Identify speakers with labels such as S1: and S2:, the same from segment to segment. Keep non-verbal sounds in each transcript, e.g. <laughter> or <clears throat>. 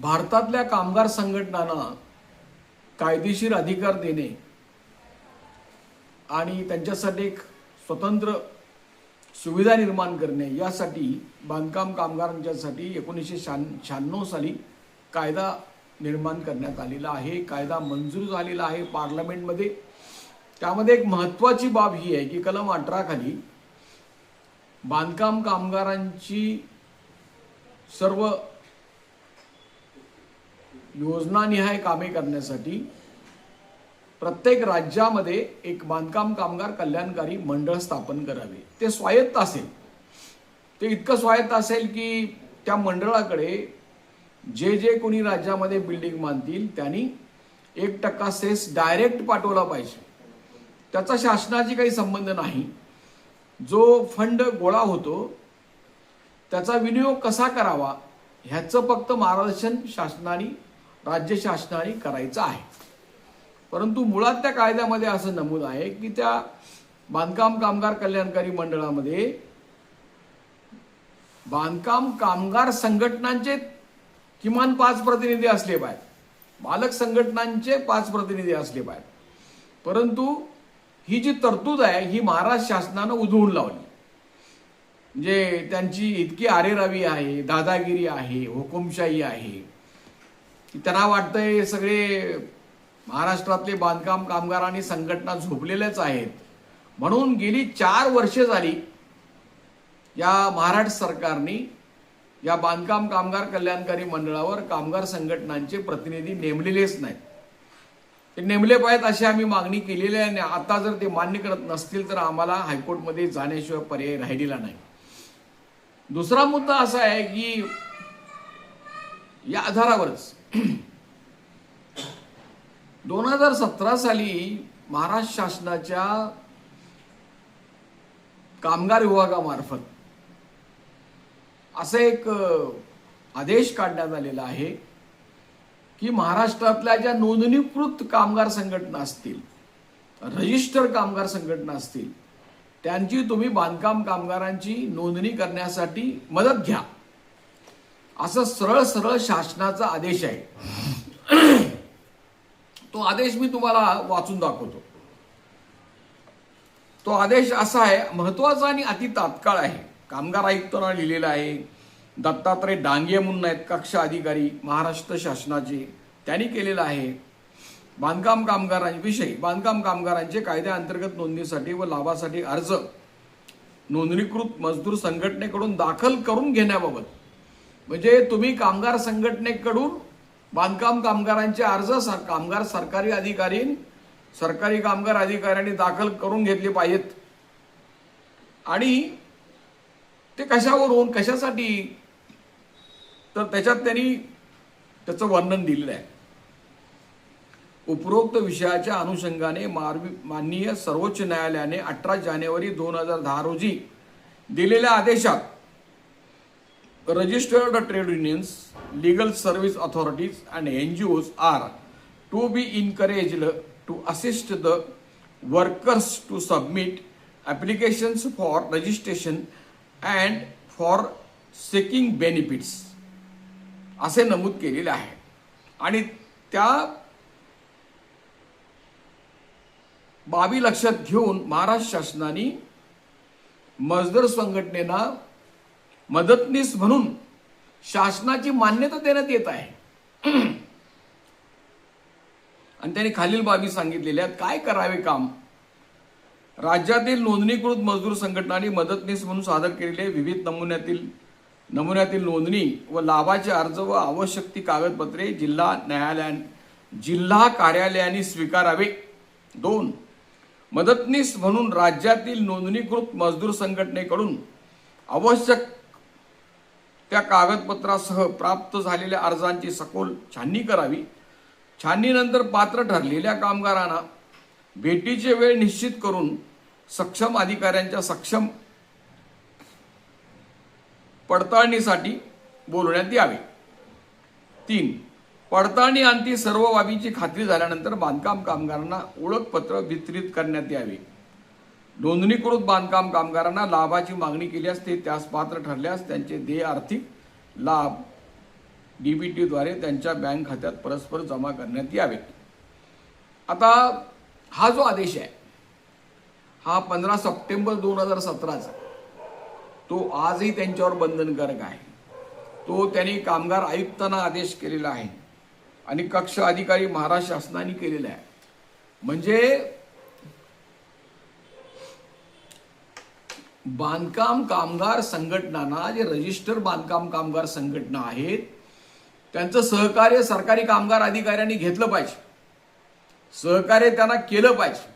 S1: भारतातल्या कामगार संघटनांना कायदेशीर अधिकार देणे आणि त्यांच्यासाठी एक स्वतंत्र सुविधा निर्माण करणे यासाठी बांधकाम कामगारांच्यासाठी एकोणीसशे शहाण् शहाण्णव साली कायदा निर्माण करण्यात आलेला आहे. कायदा मंजूर झालेला आहे पार्लमेंटमध्ये. त्यामध्ये एक महत्त्वाची बाब ही आहे की कलम अठरा खाली बांधकाम कामगारांची सर्व योजनानिहाय कामे करण्यासाठी प्रत्येक राज्यामध्ये एक बांधकाम कामगार कल्याणकारी मंडळ स्थापन करावे. ते स्वायत्त असेल. ते इतकं स्वायत्त असेल की त्या मंडळाकडे जे जे कोणी राज्यामध्ये बिल्डिंग बांधतील त्यांनी एक टक्का सेस डायरेक्ट पाठवला पाहिजे. त्याचा शासनाशी काही संबंध नाही. जो फंड गोळा होतो त्याचा विनियोग कसा करावा ह्याचं फक्त मार्गदर्शन शासनाने राज्य शासनाने करायचं आहे. परंतु मुळात त्या कायद्यामध्ये असं नमूद आहे की त्या बांधकाम कामगार कल्याणकारी मंडळामध्ये बांधकाम कामगार संघटनांचे किमान पाच प्रतिनिधी असले पाहिजेत. मालक संघटनांचे पाच प्रतिनिधी असले पाहिजेत. परंतु ही जी तरतूद आहे ही महाराष्ट्र शासनानं उधळून लावली. म्हणजे त्यांची इतकी आरेरावी आहे दादागिरी आहे हुकुमशाही आहे. की त्यांना वाटतंय हे सगळे महाराष्ट्रातले बांधकाम कामगार आणि संघटना झोपलेल्याच आहेत. म्हणून गेली चार वर्षे झाली या महाराष्ट्र सरकारने या बांधकाम कामगार कल्याणकारी मंडळावर कामगार संघटनांचे प्रतिनिधी नेमलेलेच नाहीत. ते नेमले पाहिजेत अशी आम्ही मागणी केलेली आहे आणि आता जर ते मान्य करत नसतील तर आम्हाला हायकोर्टमध्ये जाण्याशिवाय पर्याय राहिलेला नाही. दुसरा मुद्दा असा आहे की या आधारावरच. दोन हजार सतरा साली महाराष्ट्र शासनाच्या कामगार विभागामार्फत असं एक आदेश काढण्यात आलेला आहे की महाराष्ट्रातल्या ज्या नोंदणीकृत कामगार संघटना असतील रजिस्टर कामगार संघटना असतील त्यांची तुम्ही बांधकाम कामगारांची नोंदणी करण्यासाठी मदत घ्या. असं सरळ सरळ शासनाचा आदेश आहे. तो आदेश मी तुम्हाला वाचून दाखवतो. तो आदेश असा आहे महत्त्वाचा आणि अति तात्काळ आहे. कामगार आयुक्तांना लिहिलेला आहे दत्तात्रय डांगे म्हणून आहेत कक्ष अधिकारी महाराष्ट्र शासनाचे. त्यांनी केलेला आहे बांधकाम कामगारांविषयी बांधकाम कामगारांचे कायद्याअंतर्गत नोंदणीसाठी व लाभासाठी अर्ज नोंदणीकृत मजदूर संघटनेकडून दाखल करून घेण्याबाबत. म्हणजे तुम्ही कामगार संघटनेकडून बांधकाम कामगारांचे अर्ज सर- कामगार सरकारी अधिकारी सरकारी कामगार अधिकाऱ्यांनी दाखल करून घेतले पाहिजेत. आणि ते कशावरून कशासाठी? तर त्याच्यात त्यांनी त्याचं वर्णन दिलेलं आहे. उपरोक्त विषयाच्या अनुषंगाने माननीय सर्वोच्च न्यायालयाने अठरा जानेवारी दोन हजार दहा रोजी दिलेल्या आदेशात registered trade unions legal service authorities and NGOs are to be encouraged to assist the workers to submit applications for registration and for seeking benefits असे नमूद केलेले आहे आणि त्या बाबी लक्षात घेऊन महाराष्ट्र शासनाने मजदूर संघटनेला मदतनीस म्हणून शासनाची मान्यता देण्यात येत आहे. <clears throat> आणि त्यांनी खालील बाबी सांगितलेल्या आहेत. काय करावे काम? राज्यातील नोंदणीकृत मजदूर संघटनांनी मदतनीस म्हणून सादर केलेले विविध नमुन्यातील नमुन्यातील नोंदणी व लाभाचे अर्ज व आवश्यक ती कागदपत्रे जिल्हा न्यायालया जिल्हा कार्यालयाने स्वीकारावे. दोन मदतनीस म्हणून राज्यातील नोंदणीकृत मजदूर संघटनेकडून आवश्यक त्या कागदपत्रासह प्राप्त झालेल्या अर्जांची सखोल छाननी करावी. छाननीनंतर पात्र ठरलेल्या कामगारांना भेटीचे वेळ निश्चित करून सक्षम अधिकाऱ्यांच्या सक्षम पडताळणीसाठी बोलवण्यात यावे. तीन पडताळणी अंती सर्व बाबीची खात्री झाल्यानंतर बांधकाम कामगारांना ओळखपत्र वितरित करण्यात यावे. नोंदणीकृत बांधकाम कामगारांना लाभाची मागणी केल्यास ते त्यास पात्र ठरल्यास त्यांचे देय आर्थिक लाभ डी बी टीद्वारे त्यांच्या बँक खात्यात परस्पर जमा करण्यात यावेत आता हा जो आदेश आहे हा पंधरा सप्टेंबर दोन हजार सतराचा तो आजही त्यांच्यावर बंधनकारक आहे. तो त्यांनी कामगार आयुक्तांना आदेश केलेला आहे आणि कक्ष अधिकारी महाराष्ट्र शासनाने केलेला आहे. म्हणजे बांधकाम कामगार संघटनांना जे रजिस्टर बांधकाम कामगार संघटना आहेत त्यांचं सहकार्य सरकारी कामगार अधिकाऱ्यांनी घेतलं पाहिजे. सहकार्य त्यांना केलं पाहिजे.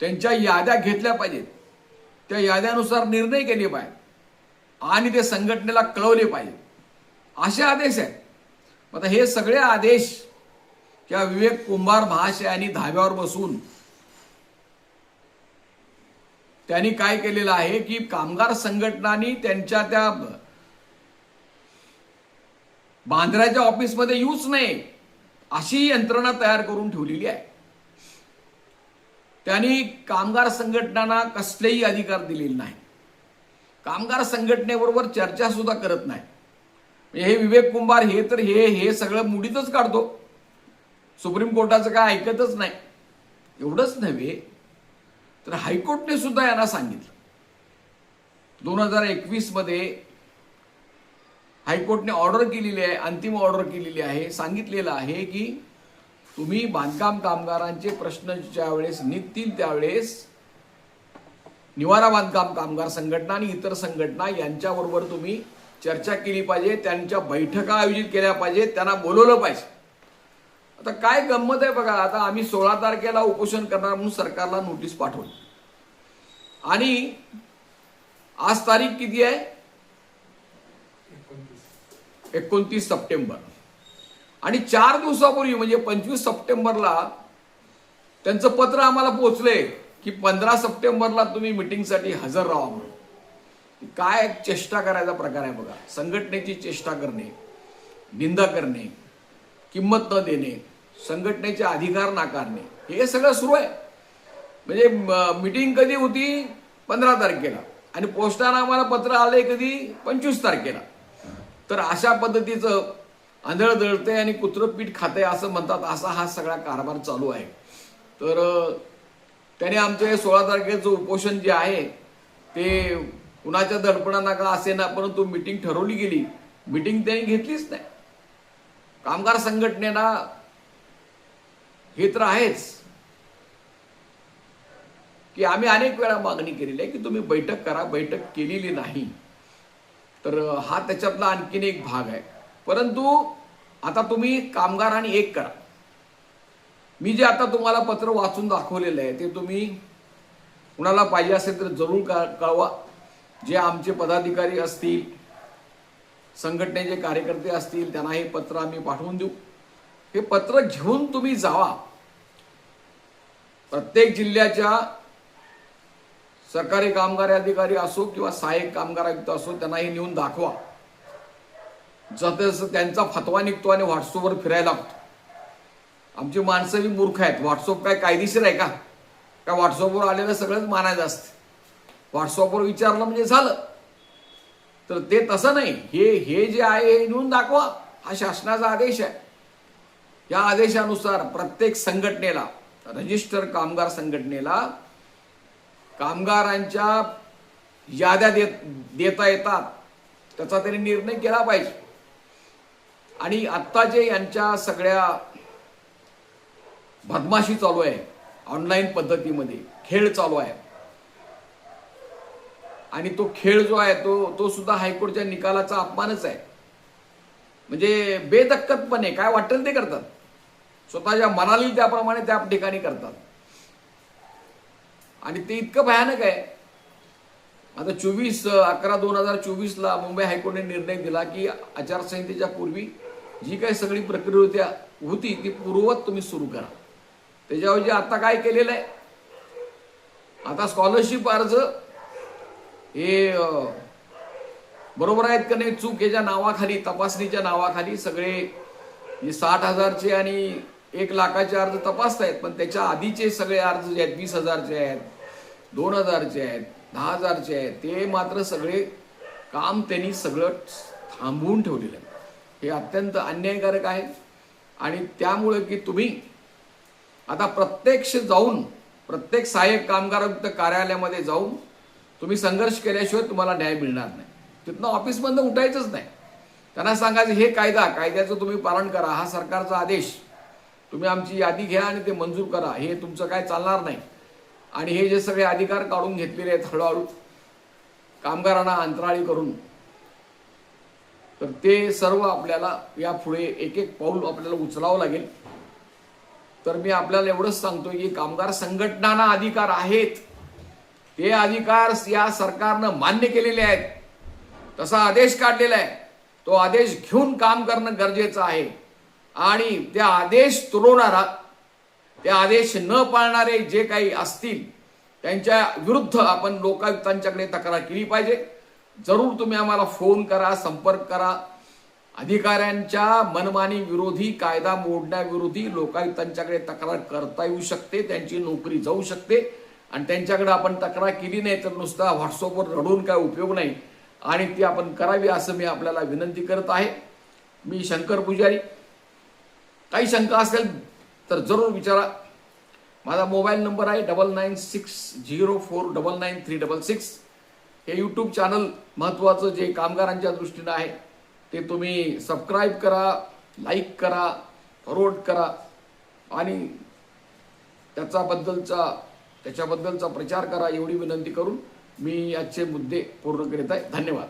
S1: त्यांच्या याद्या घेतल्या पाहिजेत. त्या याद्यानुसार निर्णय केले पाहिजे आणि ते संघटनेला कळवले पाहिजे असे आदेश आहेत. आता हे सगळे आदेश त्या विवेक कुंभार महाशयांनी धाब्यावर बसून त्यांनी काय केलेलं आहे की कामगार संघटनांनी त्यांच्या त्या बांद्राच्या ऑफिसमध्ये येऊच नाही अशी यंत्रणा तयार करून ठेवलेली आहे. त्यांनी कामगार संघटनांना कसलेही अधिकार दिलेले नाही कामगार संघटनेबरोबर चर्चा सुद्धा करत नाही म्हणजे हे विवेक कुंभार हे तर हे हे सगळं मुडीतच काढतो. सुप्रीम कोर्टाचं काय ऐकतच नाही. एवढंच नव्हे तर हायकोर्टने सुद्धा यांना सांगितलं. दोन हजार एकवीसमध्ये हायकोर्टने ऑर्डर केलेली आहे अंतिम ऑर्डर केलेली आहे सांगितलेलं आहे की तुम्ही बांधकाम कामगारांचे प्रश्न ज्या वेळेस निघतील त्यावेळेस निवारा बांधकाम कामगार संघटना आणि इतर संघटना यांच्याबरोबर तुम्ही चर्चा केली पाहिजे त्यांच्या बैठका आयोजित केल्या पाहिजेत त्यांना बोलवलं पाहिजे. आता काय गंमत आहे बघा आता आम्ही सोळा तारखेला उपोषण करणार म्हणून सरकारला नोटीस पाठवली. आणि आज तारीख किती आहे? एकोणतीस. सप्टेंबर. आणि चार दिवसापूर्वी म्हणजे पंचवीस सप्टेंबरला त्यांचं पत्र आम्हाला पोहोचलंय की पंधरा सप्टेंबरला तुम्ही मिटिंगसाठी हजर राहा म्हणून. काय चेष्टा करायचा प्रकार आहे बघा. संघटनेची चेष्टा करणे निंदा करणे किंमत न देणे संघटनेचे अधिकार नाकारणे हे सगळं सुरू आहे. म्हणजे मिटिंग कधी होती? पंधरा तारखेला. आणि पोस्टानं आम्हाला पत्र आले कधी? पंचवीस तारखेला. तर अशा पद्धतीचं आंधळ दळते आणि कुत्रं पीठ खाते असं म्हणतात असा हा सगळा कारभार चालू आहे. तर त्याने आमचं हे सोळा तारखेचं उपोषण जे आहे ते कुणाच्या दडपणा का असे ना परंतु मिटिंग ठरवली गेली. मिटिंग त्यांनी घेतलीच नाही. कामगार संघटनेला हे तर आहेच. की आम्ही अनेक वेळा मागणी केलेली आहे की तुम्ही बैठक करा बैठक केलेली नाही. तर हा त्याच्यातला आणखीन एक भाग आहे. परंतु आता तुम्ही कामगारांनी एक करा. मी जे आता तुम्हाला पत्र वाचून दाखवलेलं आहे ते तुम्ही कुणाला पाहिजे असेल तर जरूर कळवा. जे आमचे पदाधिकारी असतील संघटनेचे कार्यकर्ते असतील त्यांना हे पत्र आम्ही पाठवून देऊ. हे पत्र घेऊन तुम्ही जावा. प्रत्येक जिल्ह्याच्या सरकारी कामगार अधिकारी असो किंवा सहाय्यक कामगार आयुक्त असो त्यांना हे नेऊन दाखवा. जसं त्यांचा फतवा निघतो आणि व्हॉट्सअपवर फिरायला लागतो. आमची माणसं बी मूर्ख आहेत. व्हॉट्सअप काय कायदेशीर आहे का? का व्हॉट्सअपवर आलेलं सगळंच मानायचं असतं. व्हॉट्सअपवर विचारलं म्हणजे झालं. तर ते तसं नाही. हे हे जे आहे हे नेऊन दाखवा. हा शासनाचा आदेश आहे. या आदेशानुसार प्रत्येक संघटनेला रजिस्टर कामगार संघटनेला कामगारांच्या याद्या देत देता येतात. त्याचा त्यांनी निर्णय केला पाहिजे. आणि आत्ता जे यांच्या सगळ्या बदमाशी चालू आहे ऑनलाईन पद्धतीमध्ये खेळ चालू आहे आणि तो खेळ जो आहे तो तो सुद्धा हायकोर्टच्या निकालाचा अपमानच आहे. म्हणजे बेदक्कतपणे काय वाटेल ते करतात. स्वतःच्या मनाली त्याप्रमाणे त्या ठिकाणी करतात. आणि ते इतकं भयानक आहे. आता चोवीस अकरा दोन हजार चोवीसला मुंबई हायकोर्टाने निर्णय दिला की आचारसंहितेच्या पूर्वी जी काही सगळी प्रक्रिया होत्या होती ती पूर्ववत तुम्ही सुरू करा. त्याच्याऐवजी आता काय केलेलं आहे? आता स्कॉलरशिप अर्ज हे बरोबर आहेत का नाही? चूक याच्या नावाखाली तपासणीच्या नावाखाली सगळे साठ हजारचे आणि एक लाखाचे अर्ज तपासतायत पण त्याच्या आधीचे सगळे अर्ज जे आहेत वीस हजारचे आहेत दोन हजारचे आहेत दहा हजारचे आहेत ते मात्र सगळे काम त्यांनी सगळं थांबवून ठेवलेलं आहे. हे अत्यंत अन्यायकारक आहे. आणि त्यामुळे की तुम्ही आता प्रत्यक्ष जाऊन प्रत्येक सहाय्यक कामगारयुक्त कार्यालयामध्ये जाऊन तुम्ही संघर्ष केल्याशिवाय तुम्हाला न्याय मिळणार नाही. तिथनं ऑफिसमधनं उठायचंच नाही. त्यांना सांगायचं हे कायदा कायद्याचं तुम्ही पालन करा. हा सरकारचा आदेश. तुम्ही आमची यादी घ्या आणि ते मंजूर करा. हे तुमचं काय चालणार नाही. आणि हे जे सगळे अधिकार काढून घेतलेले आहेत हळूहळू कामगारांना अंतराळी करून तर ते सर्व आपल्याला यापुढे एक एक पाऊल आपल्याला उचलावं लागेल. तर मी आपल्याला एवढंच सांगतो की कामगार संघटनांना अधिकार आहेत. ते अधिकार या सरकारनं मान्य केलेले आहेत. तसा आदेश काढलेला आहे. तो आदेश घेऊन काम करणं गरजेचं आहे. आणि ते आदेश तुरवणारा ते आदेश न पाळणारे जे काही असतील त्यांच्या विरुद्ध आपण लोकायुक्तांच्याकडे तक्रार केली पाहिजे. जरूर तुम्ही आम्हाला फोन करा संपर्क करा. अधिकाऱ्यांच्या मनमानी विरोधी कायदा मोडण्याविरोधी लोकायुक्तांच्याकडे तक्रार करता येऊ शकते त्यांची नोकरी जाऊ शकते. आणि त्यांच्याकडे आपण तक्रार केली नाही तर नुसता व्हॉट्सअपवर रडून काय उपयोग नाही. आणि ती आपण करावी असं मी आपल्याला विनंती करत आहे. मी शंकर पुजारी. काही शंका असेल तर जरूर विचारा. माझा मोबाईल नंबर आहे double nine six zero four double nine three double six हे यूट्यूब चॅनल महत्त्वाचं जे कामगारांच्या दृष्टीनं आहे ते तुम्ही सबस्क्राईब करा लाईक करा फॉरवर्ड करा आणि त्याच्याबद्दलचा त्याच्याबद्दलचा प्रचार करा एवढी विनंती करून मी आजचे मुद्दे पूर्ण करीत आहे. धन्यवाद.